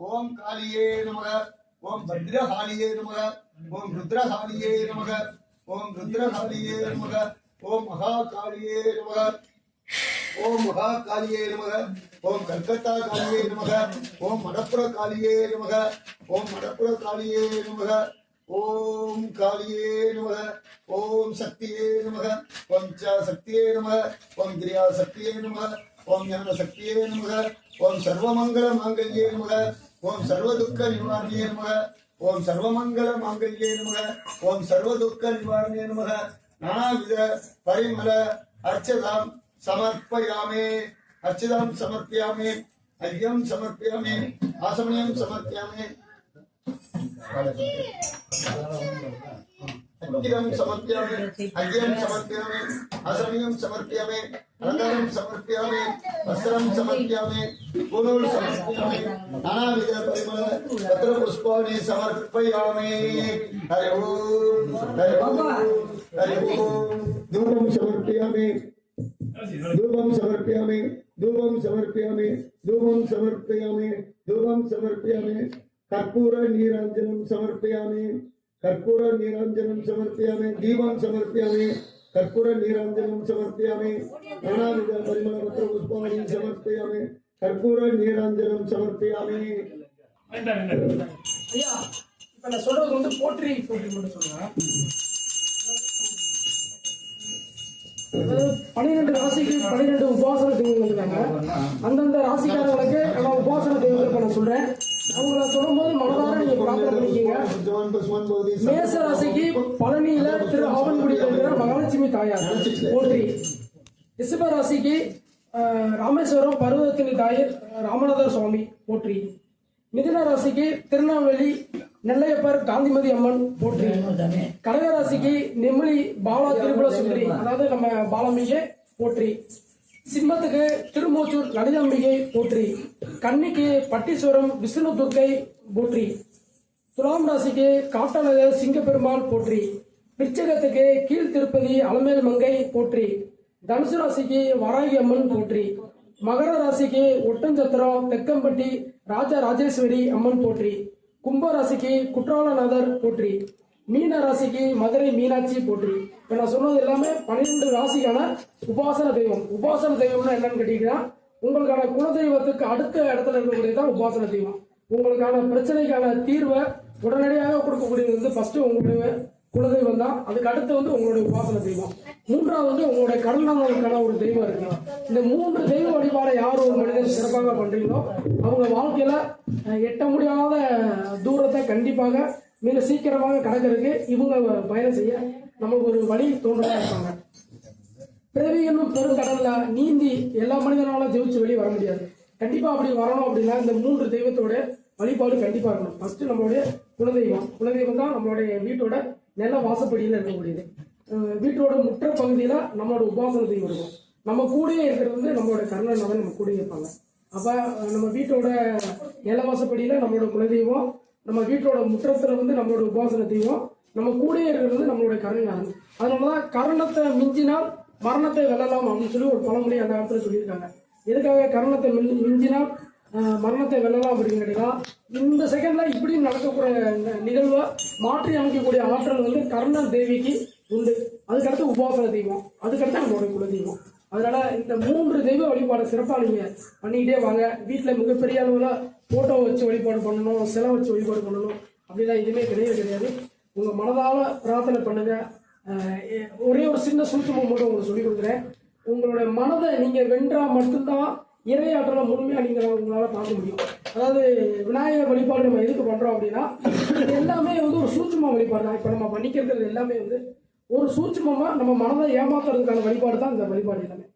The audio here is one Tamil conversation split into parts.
ஓம் காளியே நமக ஓம் பத்ரகாளியே நமக ஓம் ருத்ரகாளியே நமக ஓம் ருத்ரகாளியே நமக ஓம் மகாகாளியே நமக ஓம் மகாகாளியே நமக ஓம் கல்கத்தா காளியே நமக ஓம் மடப்புற காளியே நமக ஓம் மடப்புற காளியே நமக ஓம் காளியே நமக ஓம் சக்தியே நமக ஓம் ச சக்தியே நமக ஓம் கிரியா சக்தியே நமக ஓம் ஞான சக்தியே நமக ஓம் சர்வமங்கல மாங்கல்யே நமக ஓம் சர்வதுக்க நிவாரணியே நமக. ஓம் சர்வமங்கல மாங்கல்யே நமக. ஓம் சர்வதுக்க நிவாரணியே நமக. நானாவித பரிமல அர்ச்சதாம் சமர்ப்பயாமே. அர்ச்சதாம் சமர்ப்பயாமே. அர்யம் சமர்ப்பயாமே. ஆசமனியம் சமர்ப்பயாமே. अखिलं समर्पयामि अज्ञं समर्पयामि असमयं समर्पयामि अनन्तरं समर्पयामि वस्त्रं समर्पयामि। कर्पूर नीराञ्जनं समर्पयामि। கற்பூர நீராஞ்சனம் சமர்ப்பியாமே தீபம் சமர்ப்பியாமே கற்பூர நீராஞ்சனம் சமர்ப்பியாமே நானாவித பரிமள பத்திர புஷ்பாவளி சமர்ப்பியாமே கற்பூர நீராஞ்சனம் சமர்ப்பியாமே. ஐயா இப்ப வந்து போற்றி போற்றி மட்டும் பன்னிரெண்டு ராசிக்கு பன்னிரெண்டு உபாசன தெய்வங்கள் இருக்காங்க. அந்தந்த ராசிக்காரங்களுக்கு நான் உபாசன தெய்வங்கள் நான் சொல்றேன். அவங்கள சொல்லும்போது மனதார நீங்க பிரார்த்தனை பண்ணிக்கீங்க பசுமான் பசுமான் போதி மேச ராசிக்கு பழனியில திரு ஆவன்குடியில் இருக்கிற மகாலட்சுமி தாயார். போற்றி. ரிஷப ராசிக்கு ராமேஸ்வரம் பருவத்தினி தாயர் ராமநாதர் சுவாமி. போற்றி. மிதுன ராசிக்கு திருநெல்வேலி நெல்லையப்பர் காந்திமதி அம்மன். போற்றி. கடக ராசிக்கு நெமிலி பாலா திருபுல சுந்தரி அதாவது நம்ம பாலம்பிகை. போற்றி. சிம்மத்துக்கு திருமூச்சூர் லலிதாம்பிகை போற்றி கன்னிக்கு பட்டீஸ்வரம் விஷ்ணு துர்க்கை போற்றி துலாம் ராசிக்கு காட்டாளர் சிங்கப்பெருமாள் போற்றி விருச்சகத்துக்கு கீழ் திருப்பதி அலமேல் மங்கை போற்றி தனுசு ராசிக்கு வராகி அம்மன் போற்றி மகர ராசிக்கு ஒட்டஞ்சத்திரம் தெக்கம்பட்டி ராஜா ராஜேஸ்வரி அம்மன் போற்றி கும்ப ராசிக்கு குற்றாலநாதர் போற்றி மீன ராசிக்கு மதுரை மீனாட்சி போற்றி. இப்போ நான் சொன்னது எல்லாமே பன்னிரெண்டு ராசிக்கான உபாசன தெய்வம். உபாசன தெய்வம்னா என்னன்னு கேட்டீங்கன்னா உங்களுக்கான குலதெய்வத்துக்கு அடுத்த இடத்துல இருக்கக்கூடியது தான் உபாசன தெய்வம். உங்களுக்கான பிரச்சனைக்கான தீர்வை உடனடியாக கொடுக்கக்கூடியது வந்து ஃபர்ஸ்ட் உங்களுடைய குலதெய்வம் தான். அதுக்கு அடுத்து வந்து உங்களுடைய உபாசன தெய்வம். மூன்றாவது வந்து உங்களுடைய கடனாளர்களுக்கான ஒரு தெய்வம் இருக்கு. இந்த மூன்று தெய்வ வழிபாடை யார் ஒரு மனிதன் சிறப்பாக பண்றீங்களோ அவங்க வாழ்க்கையில எட்ட முடியாத தூரத்தை கண்டிப்பாக மிக சீக்கிரமாக கடக்கிறதுக்கு இவங்க பயணம் செய்ய நமக்கு ஒரு வழி தோன்றதா இருப்பாங்க. பிறவி என்னும் பெருங்கடல்ல நீந்தி எல்லா மனிதனாலும் ஜெயிச்சு வெளியே வர முடியாது. கண்டிப்பா அப்படி வரணும் அப்படின்னா இந்த மூன்று தெய்வத்தோட வழிபாடு கண்டிப்பா இருக்கணும். ஃபர்ஸ்ட் நம்மளுடைய குலதெய்வம். குலதெய்வம் தான் நம்மளுடைய வீட்டோட நில வாசப்படியில் இருக்கக்கூடியது. வீட்டோட முற்ற பகுதியில நம்மளோட உபாசன தெய்வம் இருக்கும். நம்ம கூடயே இருக்கிறது வந்து நம்மளோட கர்ணநாதன் நம்ம கூடயே இருப்பாங்க. அப்ப நம்ம வீட்டோட நில வாசப்படியில நம்மளோட குலதெய்வம் நம்ம வீட்டோட முற்றத்துல வந்து நம்மளோட உபாசன தெய்வம் நம்ம கூட இருக்கிறது வந்து நம்மளுடைய அதனால அதனாலதான் கரணத்தை மிஞ்சினால் மரணத்தை வெல்லலாம் அப்படின்னு சொல்லி ஒரு பழமொழி அந்த காலத்துல சொல்லியிருக்காங்க. எதுக்காக கரணத்தை மின் மிஞ்சினால் மரணத்தை வெல்லலாம் அப்படின்னு கேட்டீங்கன்னா இந்த செகண்ட்ல இப்படி நடக்கக்கூடிய நிகழ்வை மாற்றி அமைக்கக்கூடிய ஆற்றல் வந்து கர்ணன் தேவிக்கு உண்டு. அதுக்கடுத்து உபாசன தெய்வம் அதுக்கடுத்து நம்மளுடைய குல தெய்வம் அதனால இந்த மூன்று தெய்வ வழிபாடு சிறப்பாக நீங்க பண்ணிக்கிட்டே வாங்க. வீட்டில் மிகப்பெரிய அளவில் போட்டோ வச்சு வழிபாடு பண்ணணும் சிலை வச்சு வழிபாடு பண்ணணும். அப்படிலாம் எதுவுமே கிடையவே கிடையாது. உங்க மனதால பிரார்த்தனை பண்ணுங்க. ஒரே ஒரு சின்ன சூட்சமம் மட்டும் உங்களுக்கு சொல்லி கொடுக்குறேன். உங்களுடைய மனதை நீங்க வென்றா மட்டும்தான் இறையாற்றலை முழுமையா நீங்க உங்களால பார்க்க முடியும். அதாவது விநாயகர் வழிபாடு நம்ம எதுக்கு பண்றோம் அப்படின்னா எல்லாமே வந்து ஒரு சூட்சம வழிபாடு தான். இப்ப நம்ம பண்ணிக்கிறது எல்லாமே வந்து ஒரு சூட்சமமா நம்ம மனதை ஏமாத்துறதுக்கான வழிபாடு தான் இந்த வழிபாடு எல்லாமே.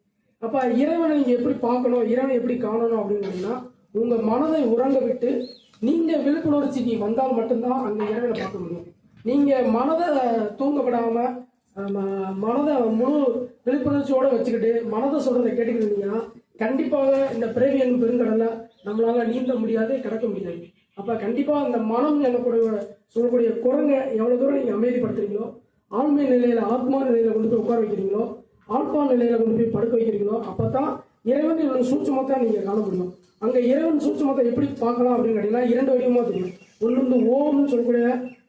அப்ப இறைவனை நீங்க எப்படி பார்க்கணும் இறைவனை எப்படி காணணும் அப்படின்னு கேட்டீங்கன்னா உங்க மனதை உறங்க விட்டு நீங்க விழிப்புணர்ச்சிக்கு வந்தால் மட்டும்தான் அந்த இறைவனை பார்க்க முடியும். நீங்க மனதை தூங்க விடாம மனதை முழு விழிப்புணர்ச்சியோட வச்சுக்கிட்டு மனதை சொல்றதை கேட்டுக்கிட்டு இருந்தீங்கன்னா கண்டிப்பாக இந்த பிறவி என்னும் பெருங்கடலை நம்மளால நீந்த முடியாது கடக்க முடியாது. அப்ப கண்டிப்பா அந்த மனம் எனக்கூடிய சொல்லக்கூடிய குரங்க எவ்வளவு தூரம் நீங்க அமைதிப்படுத்துறீங்களோ ஆண்மை நிலையில ஆத்மா நிலையில கொண்டு போய் உட்கார வைக்கிறீங்களோ ஆத்மா நிலையில கொண்டு போய் படுக்க வைக்கிறீங்களோ அப்பதான் இறைவன் இவன் சூட்சமத்தை நீங்க காண முடியும். அங்க இறைவன் சூட்சமத்தை எப்படி பார்க்கலாம் அப்படின்னு கேட்டீங்கன்னா இரண்டு வடிவமா தெரியும். ஒன்று வந்து ஓம்னு சொல்லக்கூடிய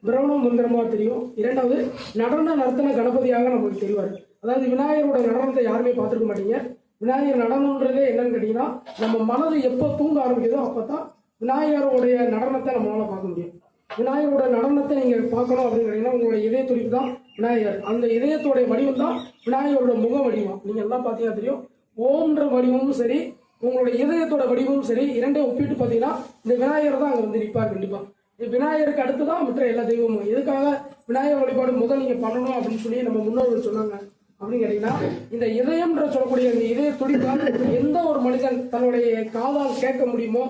பிரவணம் மந்திரமா தெரியும். இரண்டாவது நடன நர்த்தன கணபதியாக நமக்கு தெரிவார் அதாவது விநாயகரோட நடனத்தை யாருமே பார்த்துருக்க மாட்டீங்க. விநாயகர் நடனம்ன்றதே என்னன்னு கேட்டீங்கன்னா நம்ம மனது எப்போ தூங்க ஆரம்பிக்குதோ அப்போ தான் விநாயகருடைய நடனத்தை நம்மளால பார்க்க முடியும். விநாயகரோட நடனத்தை நீங்கள் பார்க்கணும் அப்படின்னு கேட்டீங்கன்னா உங்களுடைய இதய துடிப்பு தான் விநாயகர். அந்த இதயத்தோடைய வடிவம் தான் விநாயகரோட முக வடிவம். நீங்கள் எல்லாம் பார்த்தீங்கன்னா தெரியும். ஓம்ன்ற வடிவமும் சரி உங்களுடைய இதயத்தோட வடிவமும் சரி இரண்டே ஒப்பிட்டு பார்த்தீங்கன்னா இந்த விநாயகர் தான் அங்கே வந்து நிற்பார் கண்டிப்பாக இது விநாயகருக்கு அடுத்து தான் மற்ற எல்லா தெய்வமும். எதுக்காக விநாயகர் வழிபாடு முதல் நீங்க பண்ணணும் அப்படின்னு சொல்லி நம்ம முன்னோர்கள் சொன்னாங்க அப்படின்னு கேட்டீங்கன்னா இந்த இதயம்ன்ற சொல்லக்கூடிய இந்த இதய துடிப்பால் எந்த ஒரு மனிதன் தன்னுடைய காதால் கேட்க முடியுமோ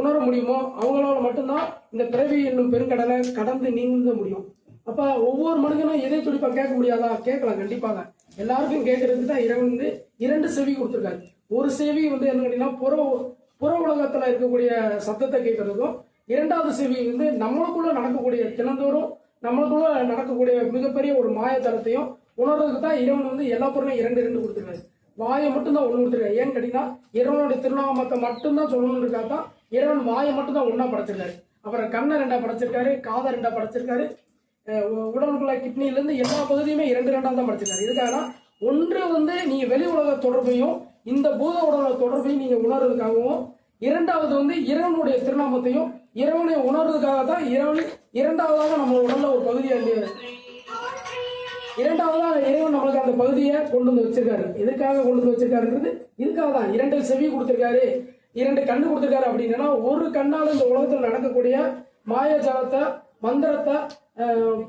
உணர முடியுமோ அவங்களால மட்டும்தான் இந்த பிறவி என்னும் பெருங்கடலை கடந்து நீங்க முடியும். அப்ப ஒவ்வொரு மனிதனும் இதய துடிப்பா கேட்க முடியாதா? கேட்கலாம் கண்டிப்பாக. எல்லாருக்கும் கேட்கறதுக்கு தான் இறைவன் வந்து இரண்டு செவி கொடுத்துருக்காரு. ஒரு செவி வந்து என்ன கேட்டீங்கன்னா புற புற உலகத்துல இருக்கக்கூடிய சத்தத்தை கேட்கறதுக்கும் இரண்டாவது செவி வந்து நம்மளுக்குள்ள நடக்கக்கூடிய தினந்தோறும் நம்மளுக்குள்ள நடக்கக்கூடிய மிகப்பெரிய ஒரு மாயத்தலத்தையும் உணர்றதுக்கு தான் இறைவன் வந்து எல்லா பொருளையும் இரண்டு இரண்டு கொடுத்துருக்காரு. வாயை மட்டும்தான் ஒன்று கொடுத்துருக்காரு. ஏன்னு கேட்டீங்கன்னா இறைவனுடைய திருநாமத்தை மட்டும்தான் சொல்லணுன்றதுக்காக தான் இறைவன் வாயை மட்டும்தான் ஒன்றா படைச்சிருக்காரு. அப்புறம் கண்ணை ரெண்டா படைச்சிருக்காரு காதை ரெண்டா படைச்சிருக்காரு உடலுக்குள்ள கிட்னில இருந்து எல்லா பகுதியுமே இரண்டு ரெண்டா தான் படைச்சிருக்காரு. இதுக்காக ஒன்று வந்து நீங்க வெளி உலக தொடர்பையும் இந்த பூத உலக தொடர்பையும் நீங்க உணர்றதுக்காகவும் இரண்டாவது வந்து இறைவனுடைய திருநாமத்தையும் இறைவனை உணர்றதுக்காக தான் இறைவன் இரண்டாவதாக நம்ம உடல்ல ஒரு பகுதியை இரண்டாவதாக இறைவன் நம்மளுக்கு அந்த பகுதியை கொண்டு வந்து வச்சிருக்காரு. எதுக்காக கொண்டு வந்து வச்சிருக்காருன்றது இதுக்காக தான். இரண்டு செவி கொடுத்திருக்காரு. இரண்டு கண்ணு கொடுத்திருக்காரு அப்படின்னா ஒரு கண்ணால் இந்த உலகத்தில் நடக்கக்கூடிய மாயஜாலத்தை மந்திரத்தை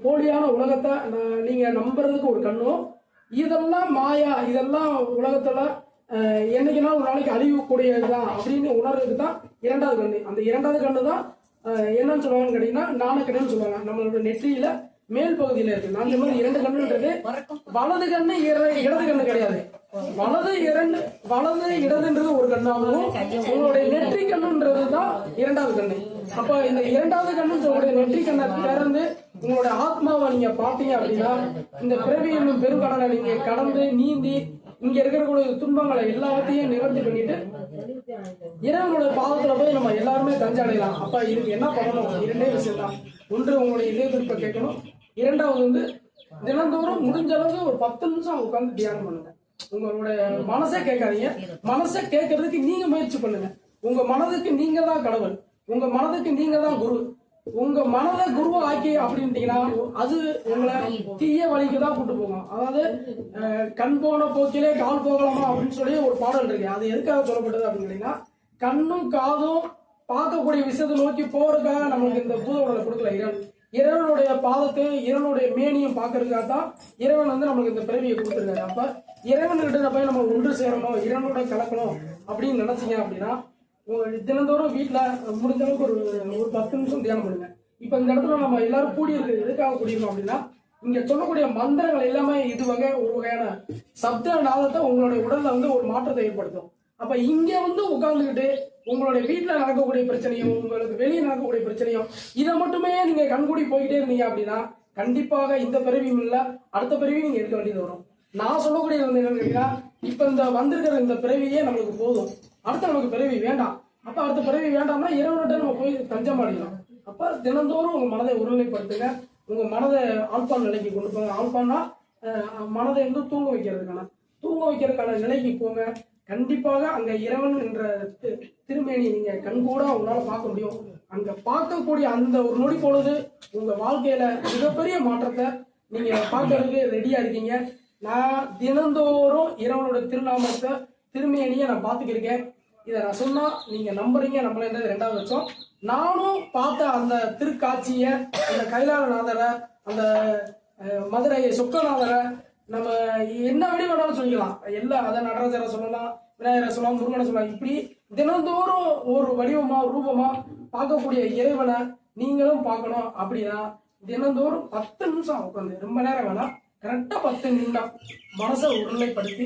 போலியான உலகத்தை நீங்க நம்புறதுக்கு ஒரு கண்ணும் இதெல்லாம் மாயா இதெல்லாம் உலகத்துல என்னைக்குனா ஒரு நாளைக்கு அழியக்கூடியதுதான் அப்படின்னு உணர்றதுக்கு தான் இரண்டாவது கண்ணு. அந்த இரண்டாவது கண்ணு தான் என்னன்னு சொல்லுவாங்கன்னு கேட்டீங்கன்னா நாணக்கண்ணுன்னு சொல்லுவாங்க. நம்மளோட நெற்றியில மேல் பகுதியில இருக்கு. அந்த மாதிரி இரண்டு கண்ணுன்றது வலது கண்ணு இர- இடது கண்ணு கிடையாது. வலது இரண்டு வலது இடதுன்றது ஒரு கண்ணாகவும் உங்களுடைய நெற்றி கண்ணுன்றது தான் இரண்டாவது கண்ணு. அப்ப இந்த இரண்டாவது கண்ணு உங்களுடைய நெற்றி கண்ணை திறந்து உங்களுடைய ஆத்மாவை நீங்க பாத்தீங்க அப்படின்னா இந்த பிறவி என்னும் பெருங்கடலை நீங்க கடந்து நீந்தி இங்க இருக்கக்கூடிய துன்பங்களை எல்லாத்தையும் நிவர்த்தி பண்ணிட்டு இறைவனுடைய பாதத்துல போய் நம்ம எல்லாருமே தஞ்சடையலாம் அப்ப இதுக்கு என்ன பண்ணணும்? இரண்டே விஷயம் தான் ஒன்று உங்களுடைய இதய குறிப்பை கேட்கணும். இரண்டாவது வந்து தினந்தோறும் முடிஞ்ச அளவுக்கு ஒரு பத்து நிமிஷம் உட்காந்து தியானம் பண்ணுங்க. உங்களுடைய மனசே கேட்காதீங்க. மனசை கேட்கறதுக்கு நீங்க முயற்சி பண்ணுங்க. உங்க மனதுக்கு நீங்க தான் கடவுள். உங்க மனதுக்கு நீங்க தான் குரு. உங்க மனதை குருவா ஆக்கி அப்படின்ட்டீங்கன்னா அது உங்களை தீய வழிக்கு தான் கூட்டு போகும். அதாவது கண் போன போக்கிலே கால் போகலாமா அப்படின்னு சொல்லி ஒரு பாடல் இருக்கு. அது எதுக்காக சொல்லப்பட்டது அப்படின்னு கேட்டீங்கன்னா கண்ணும் காதும் பார்க்கக்கூடிய விஷயத்தை நோக்கி போறதுக்காக நம்மளுக்கு இந்த பூத உடலை கொடுக்கல. இறைவன் இறைவனுடைய பாதத்தையும் இறைவனுடைய மேனியும் பார்க்கறதுக்காக தான் இறைவன் வந்து நம்மளுக்கு இந்த பிறவியை கொடுத்துருக்காரு. அப்ப இறைவன்கிட்ட போய் நம்ம ஒன்று சேரணும் இறைவனோட கலக்கணும் அப்படின்னு நினைச்சீங்க அப்படின்னா தினந்தோறும் வீட்டில் முடிஞ்ச அளவுக்கு ஒரு ஒரு பத்து நிமிஷம் தியானம் பண்ணுங்க. இப்ப இந்த இடத்துல நம்ம எல்லாரும் கூடி இருக்கு எதுக்காக கூடியிருக்கோம் அப்படின்னா இங்க சொல்லக்கூடிய மந்திரங்கள் எல்லாமே இது வகை ஒரு வகையான சப்த நாதத்தை உங்களுடைய உடல்ல வந்து ஒரு மாற்றத்தை ஏற்படுத்தும். அப்ப இங்க வந்து உட்கார்ந்துக்கிட்டு உங்களுடைய வீட்டுல நடக்கக்கூடிய பிரச்சனையும் உங்களுக்கு வெளியே நடக்கக்கூடிய பிரச்சனையும் இதை மட்டுமே நீங்க கண்கூடி போயிட்டே இருந்தீங்க அப்படின்னா கண்டிப்பாக இந்த பிறவியும் இல்ல அடுத்த பிறவியும் நீங்க எடுக்க வேண்டியது வரும். நான் சொல்லக்கூடியது வந்து என்னன்னு கேட்டீங்கன்னா இப்ப இந்த வந்திருக்கிற இந்த பிறவியே நம்மளுக்கு போதும். அடுத்த நமக்கு பிறவி வேண்டாம். அப்ப அடுத்த பிறவி வேண்டாம்னா இறைவன்கிட்ட நம்ம போய் தஞ்சம் அடையலாம். அப்ப தினந்தோறும் உங்க மனதை ஒருநிலைப்படுத்துங்க. உங்க மனதை ஆல்பான் நிலைக்கு கொண்டு போங்க. ஆல்பான்னா மனதை வந்து தூங்க வைக்கிறதுக்கான தூங்க வைக்கிறதுக்கான நிலைக்கு போங்க. கண்டிப்பாக அங்க இறைவன் என்ற திருமேனி நீங்க கண்கூட உங்களால பார்க்க முடியும். அங்க பார்க்கக்கூடிய அந்த ஒரு நொடி பொழுது உங்க வாழ்க்கையில மிகப்பெரிய மாற்றத்தை நீங்க பார்க்கறதுக்கு ரெடியா இருக்கீங்க. நான் தினந்தோறும் இறைவனோட திருநாமத்தை திருமேனியை நான் பார்த்துக்கிருக்கேன். இதை நான் சொன்னால் நீங்கள் நம்புறீங்க நம்பலன்றது ரெண்டாவது வருஷம் நானும் பார்த்த அந்த திருக்காட்சியை அந்த கைலாரநாதரை அந்த மதுரையை மதுரை சொக்கநாதரை நம்ம என்ன வழி வேணாலும் சொல்லிக்கலாம். எல்லா அதை நடராஜரை சொல்லலாம் விநாயகரை சொல்லலாம் முருகனை சொல்லலாம். இப்படி தினந்தோறும் ஒரு வடிவமா ரூபமா பார்க்கக்கூடிய இறைவனை நீங்களும் பார்க்கணும் அப்படின்னா தினந்தோறும் பத்து நிமிஷம் உட்காந்து ரொம்ப நேரம் வேணாம். கரெக்டாக பத்து நிமிடம் மனசை ஒருநிலைப்படுத்தி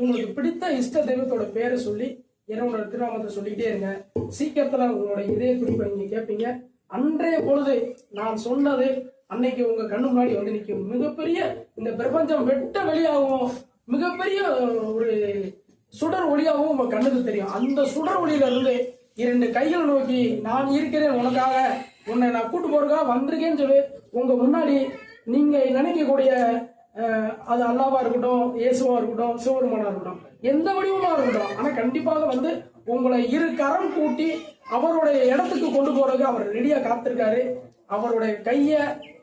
உங்களுக்கு பிடித்த இஷ்ட தெய்வத்தோட பேரை சொல்லி இறைவனோட திருநாமத்தை சொல்லிக்கிட்டே இருங்க. சீக்கிரத்தில் உங்களோட இதய குறிப்பை நீங்கள் கேட்பீங்க அன்றைய பொழுது நான் சொன்னது அன்னைக்கு உங்க கண்ணு முன்னாடி வந்து நிற்கும். மிகப்பெரிய இந்த பிரபஞ்சம் வெட்ட வெளியாகவும் மிகப்பெரிய ஒரு சுடர் ஒளியாகவும் உங்க கண்ணுக்கு தெரியும். அந்த சுடர் ஒளியில இருந்து இரண்டு கைகளை நோக்கி நான் இருக்கிறேன் உனக்காக. உன்னை நான் கூட்டு போறதுக்காக வந்திருக்கேன்னு சொல்லி உங்க முன்னாடி நீங்க நினைக்கக்கூடிய அது அல்லாவா இருக்கட்டும் இயேசுவா இருக்கட்டும் சிவருமானா இருக்கட்டும் எந்த வடிவமா இருக்கட்டும் ஆனா கண்டிப்பாக வந்து உங்களை இரு கரம் கூட்டி அவருடைய இடத்துக்கு கொண்டு போறதுக்கு அவர் ரெடியா காத்திருக்காரு. அவருடைய கையை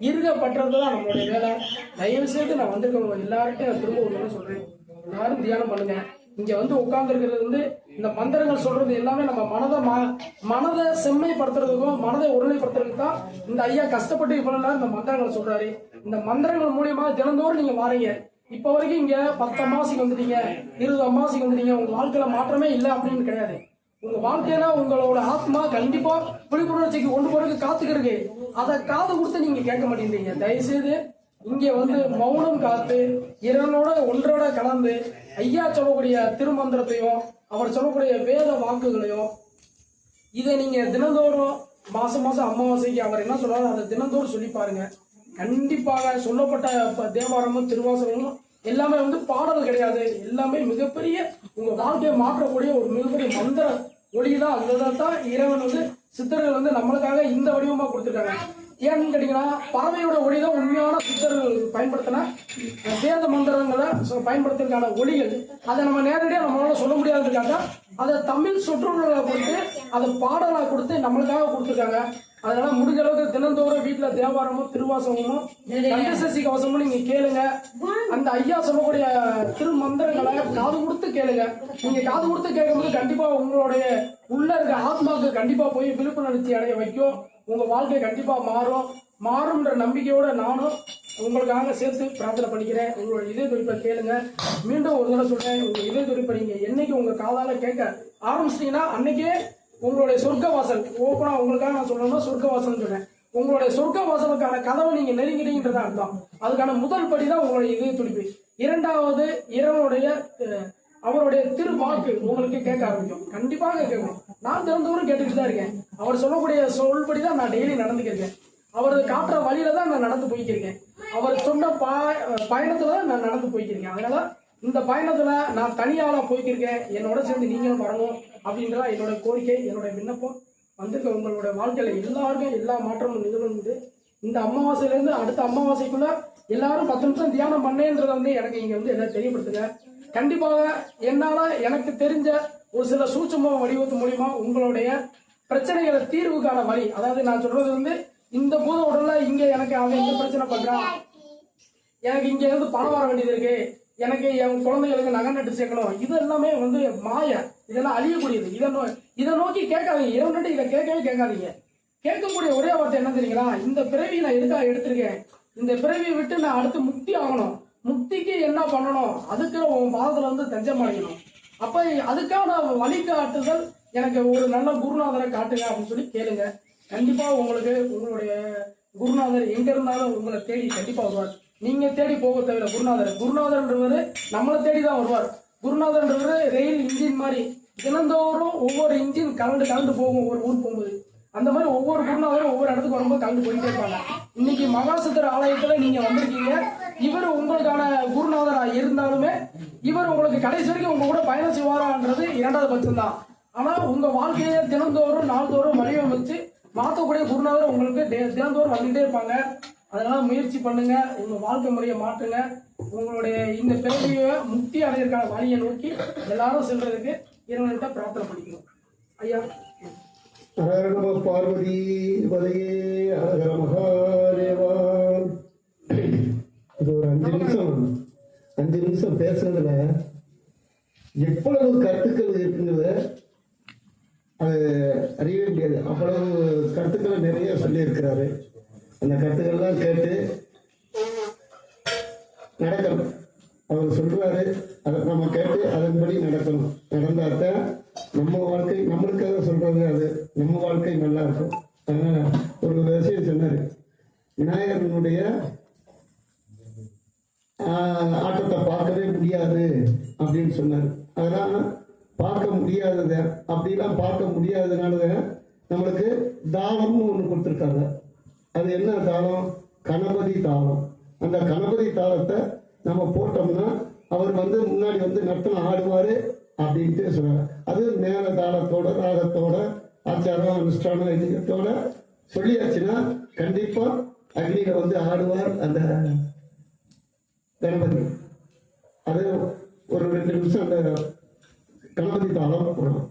இருக பற்றுறது தான் நம்மளுடைய வேலை. தயவு செய்து நான் வந்திருக்கவங்க எல்லார்ட்டையும் திரும்ப ஒரு முறை சொல்றேன். எல்லாரும் தியானம் பண்ணுங்க. இங்க வந்து உட்கார்ந்துருக்கிறது வந்து இந்த மந்திரங்கள் சொல்றது எல்லாமே நம்ம மனதை மனதை செம்மைப்படுத்துறதுக்கும் மனதை ஒருநிலைப்படுத்துறதுக்கு தான் இந்த ஐயா கஷ்டப்பட்டு இவ்வளவு நேரம் இந்த மந்திரங்களை சொல்றாரு. இந்த மந்திரங்கள் மூலியமா தினந்தோறும் நீங்க வாரீங்க. இப்ப வரைக்கும் இங்க பத்து அமாவாசைக்கு வந்துட்டீங்க இருபது அமாவாசைக்கு வந்துட்டீங்க உங்க வாழ்க்கையில மாற்றமே இல்லை அப்படின்னு கிடையாது. உங்க வாழ்க்கையில உங்களோட ஆத்மா கண்டிப்பா விழிப்புணர்ச்சிக்கு கொண்டு போறதுக்கு காத்துக்கிருக்கு அதை காது கொடுத்து நீங்க கேட்க மாட்டேங்கிறீங்க தயவுசெய்து இங்க வந்து மௌனம் காத்து இறைவனோட ஒன்றோட கலந்து ஐயா சொல்லக்கூடிய திருமந்திரத்தையும் அவர் சொல்லக்கூடிய வேத வாக்குகளையும் இதை நீங்க தினந்தோறும் மாசம் மாசம் அமாவாசைக்கு அவர் என்ன சொல்றாரு அதை தினந்தோறும் சொல்லி பாருங்க. கண்டிப்பாக சொல்லப்பட்ட தேவாரமும் திருவாசகமும் எல்லாமே வந்து பாடல் கிடையாது. எல்லாமே மிகப்பெரிய உங்க வாழ்க்கையை மாற்றக்கூடிய ஒரு மிகப்பெரிய மந்திர ஒளி தான் அந்த தான் இறைவன் வந்து சித்தர்கள் வந்து நம்மளுக்காக இந்த வடிவமா கொடுத்துருக்காங்க. ஏன்னு கேட்டீங்கன்னா பறவையோட ஒளி தான் உண்மையான சித்தர்கள் பயன்படுத்தின வேத மந்திரங்களை சொ- பயன்படுத்துறதுக்கான ஒளிகள். அதை நம்ம நேரடியாக நம்மளால சொல்ல முடியாததுக்காக அதை தமிழ் சொற்றொடர்களை கொடுத்து அதை பாடலாக கொடுத்து நம்மளுக்காக கொடுத்துருக்காங்க. அதனால முடிஞ்ச அளவுக்கு தினந்தோறும் வீட்டுல தேவாரமும் திருவாசகமும் கண்டசசி கவசமும் நீங்க கேளுங்க. அந்த ஐயா சொல்லக்கூடிய திருமந்திரங்களை காது கொடுத்து கேளுங்க. நீங்க காது கொடுத்து கேட்கும்போது கண்டிப்பா உங்களுடைய உள்ள இருக்க ஆத்மாவுக்கு கண்டிப்பா போய் விழிப்புணர்ச்சி அடைய வைக்கும். உங்க வாழ்க்கை கண்டிப்பா மாறும். மாறும்ன்ற நம்பிக்கையோட நானும் உங்களுக்காக சேர்த்து பிரார்த்தனை பண்ணிக்கிறேன். உங்களோட இதய துடிப்பை கேளுங்க. மீண்டும் ஒரு தடவை சொல்றேன். உங்க இதய துடிப்பை நீங்க என்னைக்கு உங்க காதால கேட்க ஆரம்பிச்சிட்டீங்கன்னா அன்னைக்கே உங்களுடைய சொர்க்க வாசல் ஓப்பனா உங்களுக்காக நான் சொல்லணும்னா சொர்க்க வாசல்னு சொல்றேன். உங்களுடைய சொர்க்க வாசலுக்கான கதவை நீங்க நெருங்கிறீங்கன்றத அர்த்தம். அதுக்கான முதல் படி தான் உங்களுடைய இதய துடிப்பு. இரண்டாவது இறைவனுடைய அவருடைய திருவாக்கு உங்களுக்கு கேட்க ஆரம்பிக்கும். கண்டிப்பாக கேட்கும். நான் தினந்தோறும் கேட்டுக்கிட்டு தான் இருக்கேன். அவர் சொல்லக்கூடிய சொல்படி தான் நான் டெய்லி நடந்துக்கிருக்கேன். அவர் காட்டுற வழியில தான் நான் நடந்து போய்க்கிருக்கேன். அவர் சொன்ன பா பயணத்துல தான் நான் நடந்து போய்க்கிருக்கேன். அதனால இந்த பயணத்துல நான் தனியாளா போய்க்கிருக்கேன். என்னோட சேர்ந்து நீங்களும் வரணும் அப்படின்றதான் என்னோட கோரிக்கை என்னோட விண்ணப்பம் வந்திருக்க உங்களோட வாழ்க்கையில எல்லாருக்கும் எல்லா மாற்றமும் நிகழ்ந்து இந்த அமாவாசையில இருந்து அடுத்த அமாவாசைக்குள்ள எல்லாரும் பத்து நிமிஷம் தியானம் பண்ணேன்றத வந்து எனக்கு இங்க வந்து எல்லாம் தெரியப்படுத்துங்க. கண்டிப்பாக என்னால எனக்கு தெரிஞ்ச ஒரு சில சூட்சம வடிவத்து மூலியமா உங்களுடைய பிரச்சனைகளை தீர்வுக்கான வழி அதாவது நான் சொல்றது வந்து இந்த பூத உடல்ல இங்க எனக்கு அவன் இந்த பிரச்சனை பண்றான்? எனக்கு இங்க இருந்து பணம் வர வேண்டியது இருக்கு. எனக்கு என் குழந்தைகளுக்கு நகை நட்டு சேர்க்கணும் இது எல்லாமே வந்து மாய. இதெல்லாம் அழியக்கூடியது. இதை நோ இதை நோக்கி கேட்காதீங்க. இரண்டு இதை கேட்கவே கேட்காதீங்க. கேட்கக்கூடிய ஒரே வார்த்தை என்ன தெரியுங்களா? இந்த பிறவி நான் எதுக்காக எடுத்திருக்கேன்? இந்த பிறவியை விட்டு நான் அடுத்து முக்தி ஆகணும். முக்திக்கு என்ன பண்ணணும்? அதுக்கு உன் பாதத்தில் வந்து தஞ்சம் அடையணும். அப்ப அதுக்கான வழிகாட்டுதல் எனக்கு ஒரு நல்ல குருநாதரை காட்டுங்க அப்படின்னு சொல்லி கேளுங்க. கண்டிப்பா உங்களுக்கு உங்களுடைய குருநாதர் எங்க இருந்தாலும் உங்களை தேடி கண்டிப்பா வருவார். நீங்க தேடி போக தேவையில்ல. குருநாதர். குருநாதர்ன்றவர் நம்மளை தேடி தான் வருவார் குருநாதர்ன்றவர் ரயில் இன்ஜின் மாதிரி தினந்தோறும் ஒவ்வொரு இன்ஜின் கலந்து கலந்து போகும். ஒவ்வொரு ஊர் போகும்போது. அந்த மாதிரி ஒவ்வொரு குருநாதரும் ஒவ்வொரு இடத்துக்கு வரும்போது கலந்து போயிட்டே இருப்பாங்க. இன்னைக்கு மகாசுத்திர ஆலயத்துல நீங்க வந்திருக்கீங்க. இவர் உங்களுக்கான குருநாதரா இருந்தாலுமே இவர் உங்களுக்கு கடைசி வரைக்கும் உங்க கூட பயணம் செய்வாரான்றது இரண்டாவது பட்சம் தான். ஆனா உங்க வாழ்க்கையை தினந்தோறும் நாள்தோறும் வடிவமைச்சு மாற்றக்கூடிய குருநாதர் உங்களுக்கு தினந்தோறும் வந்துகிட்டே இருப்பாங்க. அதனால முயற்சி பண்ணுங்க உங்க வாழ்க்கை முறையை மாற்றுங்க. உங்களுடைய இந்த பிறவியை முக்தி அடையிறதுக்கான வழியை நோக்கி எல்லாரும் செல்றதுக்கு இறைவன்கிட்ட பிரார்த்தனை பண்ணிக்கணும் ஐயா. நம பார்வதி மகாதேவா. இது ஒரு அஞ்சு நிமிஷம். அஞ்சு நிமிஷம் பேசுறதுல எவ்வளவு கருத்துக்கள் இருக்குங்கிறத அது அறியவே முடியாது. அவ்வளவு கருத்துக்களை நிறைய சொல்லியிருக்கிறாரு. அந்த கருத்துக்கள்லாம் கேட்டு நடக்கணும். அவர் சொல்றாரு அதை நம்ம கேட்டு அதன்படி நடக்கணும். நடந்தாத்தான் நம்ம வாழ்க்கை நம்மளுக்காக சொல்றது அது. நம்ம வாழ்க்கை நல்லா இருக்கும். அதனால ஒரு விஷயம் சொன்னாரு விநாயகரனுடைய ஆட்டத்தை பார்க்கவே முடியாது அப்படின்னு சொன்னார். அதெல்லாம் பார்க்க முடியாதத அப்படிலாம் பார்க்க முடியாததுனால நம்மளுக்கு தானம்னு ஒன்று கொடுத்துருக்காங்க. அது என்ன தாளம்? கணபதி தாளம். அந்த கணபதி தாளத்தை நம்ம போட்டோம்னா அவர் வந்து முன்னாடி வந்து நர்த்தனம் ஆடுவார் அப்படின்ட்டு சொல்றாங்க அது மேல தாளத்தோட ராகத்தோட ஆச்சாரம் அனுஷ்டானம் எதிர்த்தோட சொல்லியாச்சுன்னா கண்டிப்பா அக்னியில வந்து ஆடுவார் அந்த கணபதி. அது ஒரு ரெண்டு நிமிஷம் அந்த கணபதி தாளம் போடணும்.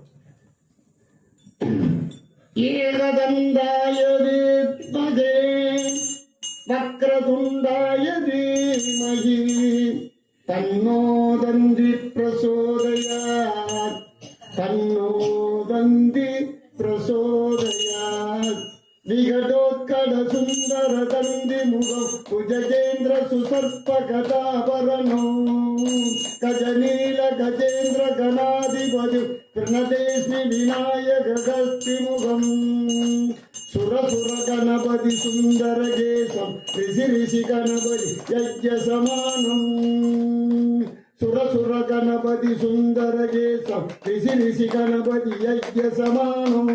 ஏகதந்தாய வித்மகே వక్రతుండాయ ధీమహి తన్నో దంది ప్రచోదయాత్ తన్నో దంది ప్రచోదయాత్. విఘటోత్కట సుందర దంది ముఖ భుజగేంద్ర సుసర్పకటాభరణో గజనీల గజేంద్ర గణాధిపతి ప్రణదేశి వినాయక గస్తి ముఖం. முகம் சுர சுர கணபதி சுந்தர கேசம் ரிஷி ரிஷி கணபதி யஜ்ய சமானம் சுர சுர கணபதி சுந்தர கேசம் ரிஷி ரிஷி கணபதி யஜ்ய சமானம்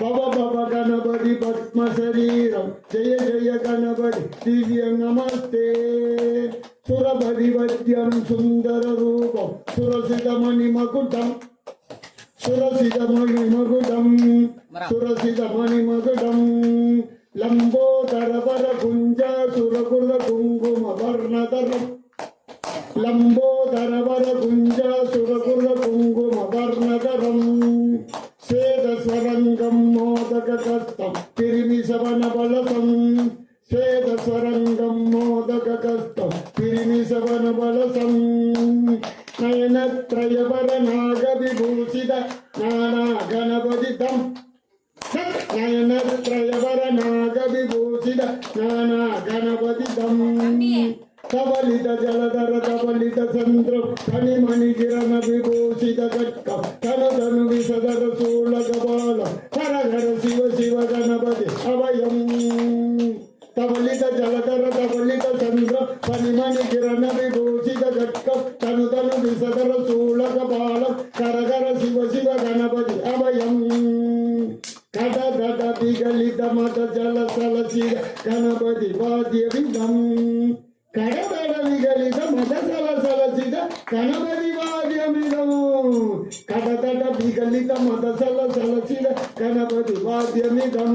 பவ பவ கணபதி பத்ம சரீரம் ஜெய ஜெய கணபதி திவ்ய நமஸ்தே சுரபதி வத்தியம் சுந்தர ரூபம் சுரசிதமணி மகுடம் சுரசிதமணி மகுடம் சுரசிதமணி மகுடம் லம்போதர வர குஞ்ச சுரகுல குங்கும வர்ணதரம் லம்போதரவர குஞ்ச சுரகுல குங்கும வர்ணதரம் ஸ்வேதஸ்வரங்கம் மோதக கஸ்தம் திரிமிசவன பலசம் ஸ்வேதஸ்வரங்கம் மோதக கஸ்தம் திரிமிசவன பலசம் నయనత్రయవరనాగవిభూషిత నానాగణపతితం నయనత్రయవరనాగవిభూషిత నానాగణపతితం కవలిత జలధర కవలిత చంద్రం ఫణిమణి కిరణ విభూషిత గట్క కనధను విసదర శూళ గబాల హర హర శివ శివ గణపతి అభయం కవలిత జలధర కవలిత చంద్ర పనిమణి కిరణ విభూషిత ఘట్కం తనుతను విసదర శూలక బాలం కరగర శివ శివ గణపతి అభయం. కట కట పిగలిత మత జల సలసి గణపతి వాద్య విధం కడతడ విగలిత మత సల సలసిత గణపతి వాద్య విధము కడతడ పిగలిత మత సల సలసిత గణపతి వాద్య విధం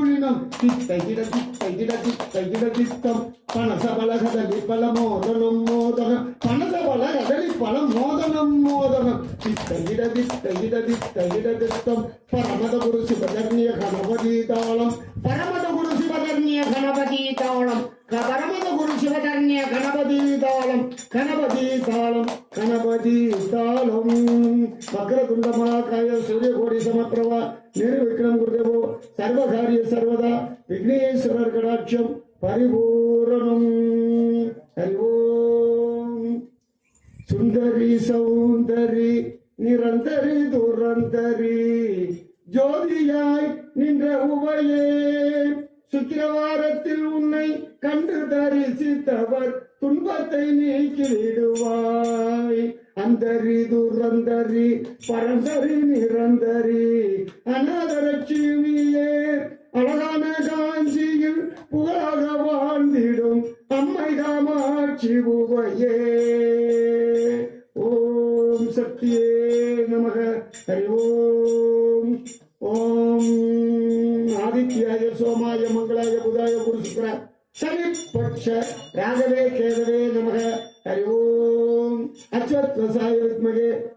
சூழினம் தித்தகிட தித்தகிட தித்தகிட தித்தம் பனச பல மோதனம் மோதனம் பனச பல மோதனம் மோதனம் தித்தகிட தித்தகிட தித்தம் பரமத குரு சிவகர்ணிய கணபதி தாளம் பரமத குரு சிவகர்ணிய கணபதி தாளம் பரமத குரு சிவதர்ணிய கணபதி தாளம் கணபதி தாளம் கணபதி தாளம் வக்ர குண்டமாகாய சூரிய கோடி சமப்பிரவா நேரு விக்ரம் குருதேவோ சர்வகாரிய சர்வதா விக்னேஸ்வரர் கடாட்சம் பரிபூரணம் ஹரிவோம் சுந்தரி சௌந்தரி நிரந்தரி துரந்தரி ஜோதியாய் நின்ற உவையே சுக்கிரவாரத்தில் உன்னை கண்டு தரிசித்தவர் துன்பத்தை நீக்கிடுவாய் அந்தரி துரந்தரி பரந்தரி நிரந்தரி. அநாதலட்சுமியே அழகான காஞ்சியில் புகழாக வாழ்ந்திடும் அம்மை காமாட்சி உவையே ஓம் சக்தியே நமக. ஹரி ஓம். ஓம். ஆதித்யாய சோமாய மங்களாய புதாய குரு शनिपक्ष राघवे केदवे नमः। हरि ओम। अच्युत रसाय विद्महे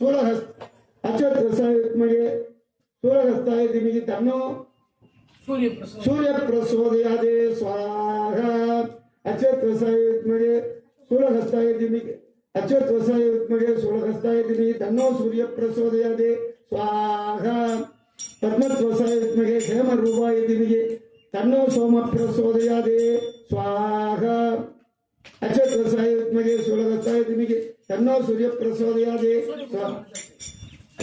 सोलहस्त अच्युत रसाय विद्महे सूर्य प्रसोदयादे स्वाहा। अच्युत रसाय विद्महे सोलहस्ताय धीमहि अच्युत रसाय विद्महे सोलहस्ताय सूर्य प्रसोदयादे स्वाहा। पद्मत्वसाय विद्महे क्षेम रूपाय धीमहि तन्नो सोम प्रसोदयादे स्वाहा। अच्युतवसाय विद्महे सूर्यहस्ताय धीमहि तन्नो सूर्य प्रचोदयादे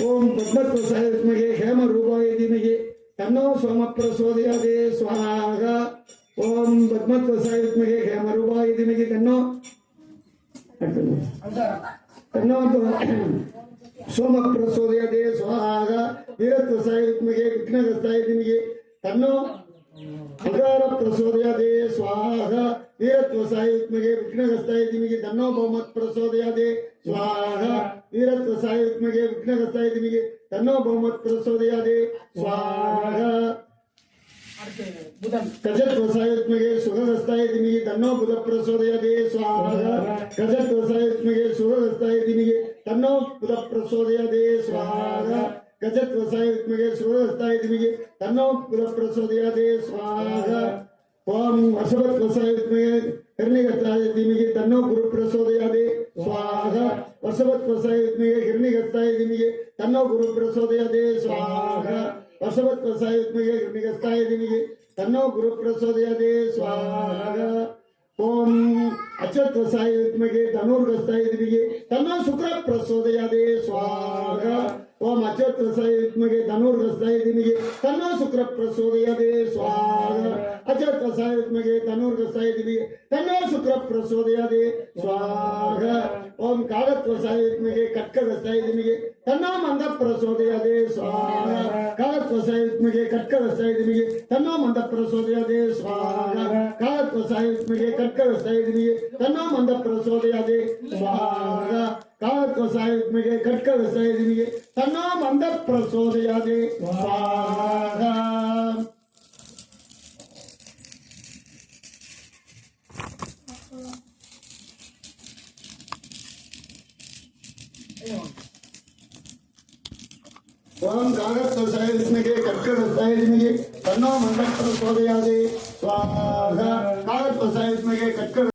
ओम पद्मत्वसाय विद्महे हेम रूपाय धीमहि तन्नो सोम प्रचोदयादे स्वाहा। ओम पद्मत्वसाय विद्महे हेम रूपाय धीमहि तन्नो तन्नो सोम प्रचोदयादे स्वाहा। वीरत्वसाय विद्महे विघ्नहस्ताय धीमहि तन्नो अकार प्रचोदयादे स्वाहा। वीरत्वसाय उत्मगे विघ्नहस्ताय दिमिगे धन्नो बहुमत प्रचोदयादे स्वाहा। वीरत्वसाय उत्मगे विघ्नहस्ताय दिमिगे धन्नो बहुमत प्रचोदयादे स्वाहा। गजत्वसायुत्मगे सुखहस्ताय दिमिगे धन्नो बुध प्रचोदयादे स्वाहा। गजत्वसायुत्मगे सुखहस्ताय दिमिगे धन्नो बुध प्रचोदयादे स्वाहा। गजत वसायुत्मिगे सूरदस्तायुत्मिगे तन्नो प्रचोदयाते स्वाहा। ओम वर्षवत् वसायुत्मिगे हिरण्यगतायुत्मिगे तन्नो गुरु प्रचोदयाते स्वाहा वर्षवत् वसायुत्मिगे हिरण्यगतायुत्मिगे तन्नो गुरु प्रचोदयाते स्वाहा वर्षवत् वसायुत्मिगे हिरण्यगतायुत्मिगे तन्नो ओम अचत वसायुत्मिगे धनुर्गस्तायुत्मिगे शुक्र प्रचोदयाते स्वाहा। ಓಂ ಅಚೇತ್ರ ಸಹಿತ್ಮಗೆ ಧನುರ್ಗಸ್ಥೈದಿನಿಗೆ ತನ್ನೋ ಶುಕ್ರ ಪ್ರಚೋದಯದೆ ಸ್ವಾಹ ಅಚೇತ್ರ ಸಹಿತ್ಮಗೆ ಧನುರ್ಗಸ್ಥೈದಿನಿಗೆ ತನ್ನೋ ಶುಕ್ರ ಪ್ರಚೋದಯದೆ ಸ್ವಾಹ ಓಂ ಕಾಲತ್ವ ಸಹಿತ್ಮಗೆ ಕಟ್ಕದ ಸಹಿದಿನಿಗೆ ತನ್ನೋ ಮಂದ ಪ್ರಚೋದಯದೆ ಸ್ವಾಹ ಕಾಲತ್ವ ಸಹಿತ್ಮಗೆ ಕಟ್ಕದ ಸಹಿದಿನಿಗೆ ತನ್ನೋ ಮಂದ ಪ್ರಚೋದಯದೆ ಸ್ವಾಹ ಕಾಲತ್ವ ಸಹಿತ್ಮಗೆ ಕಟ್ಕದ ಸಹಿದಿನಿಗೆ ತನ್ನೋ ಮಂದ ಪ್ರಚೋದಯದೆ ಸ್ವಾಹ प्रचोदयादे स्वाहा कालत्वसाय विद्महे कट्कगस्ताय धीमहि तन्नो मंद प्रचोदयादे स्वाहा ओम कागत्वसाय विद्महे कट्कगस्ताय धीमहि तन्नो मंद प्रचोदयादे स्वाहा कागत्वसाय विद्महे कट्कग